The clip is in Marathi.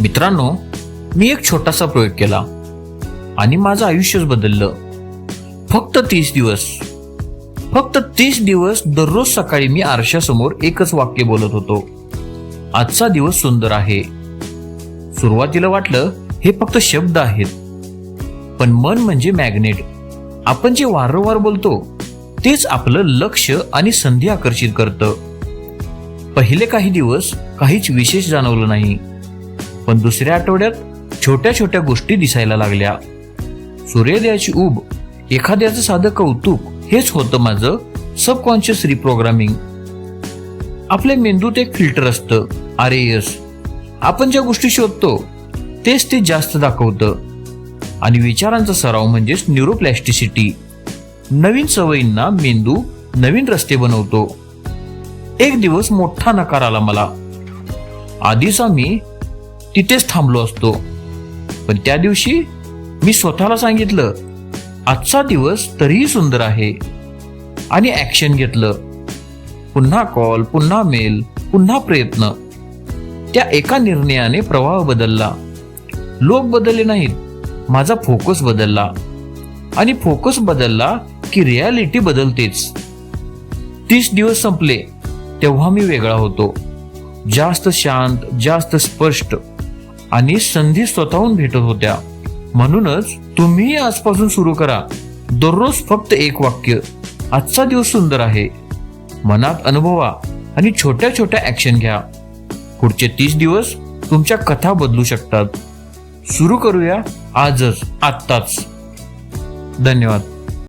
मित्रांनो मी एक छोटासा प्रयोग केला आणि माझं आयुष्यच बदललं. फक्त तीस दिवस. फक्त तीस दिवस दररोज सकाळी मी आरशासमोर एकच वाक्य बोलत होतो. आजचा दिवस सुंदर आहे. सुरुवातीला वाटलं हे फक्त शब्द आहेत. पण मन म्हणजे मॅग्नेट. आपण जे वारंवार बोलतो तेच आपलं लक्ष आणि संधी आकर्षित करतं. पहिले काही दिवस काहीच विशेष जाणवलं नाही. पण दुसऱ्या आठवड्यात छोट्या छोट्या गोष्टी दिसायला लागल्या. सूर्योदयाची उब एखाद्याचं साधं कौतुक हेच होतं माझं सबकॉन्शियस रिप्रोग्रामिंग आपल्या मेंदूत एक फिल्टर असतं आर एस आपण ज्या गोष्टी शोधतो तेच ते जास्त दाखवतं. आणि विचारांचा सराव म्हणजेच न्यूरोप्लॅस्टिसिटी नवीन सवयींना मेंदू नवीन रस्ते बनवतो. एक दिवस मोठा नकार आला मला. आधीच आम्ही तिथेच थांबलो असतो. पण त्या दिवशी मी स्वतःला सांगितलं आजचा दिवस तरीही सुंदर आहे. आणि ॲक्शन घेतलं. पुन्हा कॉल पुन्हा मेल पुन्हा प्रयत्न. त्या एका निर्णयाने प्रवाह बदलला. लोक बदलले नाहीत. माझा फोकस बदलला. आणि फोकस बदलला की रियालिटी बदलतेच. तीस दिवस संपले तेव्हा मी वेगळा होतो. जास्त शांत जास्त स्पष्ट. आणि संधी स्वतःहून भेटत होत्या. म्हणूनच तुम्हीही आजपासून सुरू करा. दररोज फक्त एक वाक्य. आजचा दिवस सुंदर आहे. मनात अनुभवा आणि छोट्या छोट्या ऍक्शन घ्या. पुढचे तीस दिवस तुमच्या कथा बदलू शकतात. सुरू करूया आजच आत्ताच. धन्यवाद.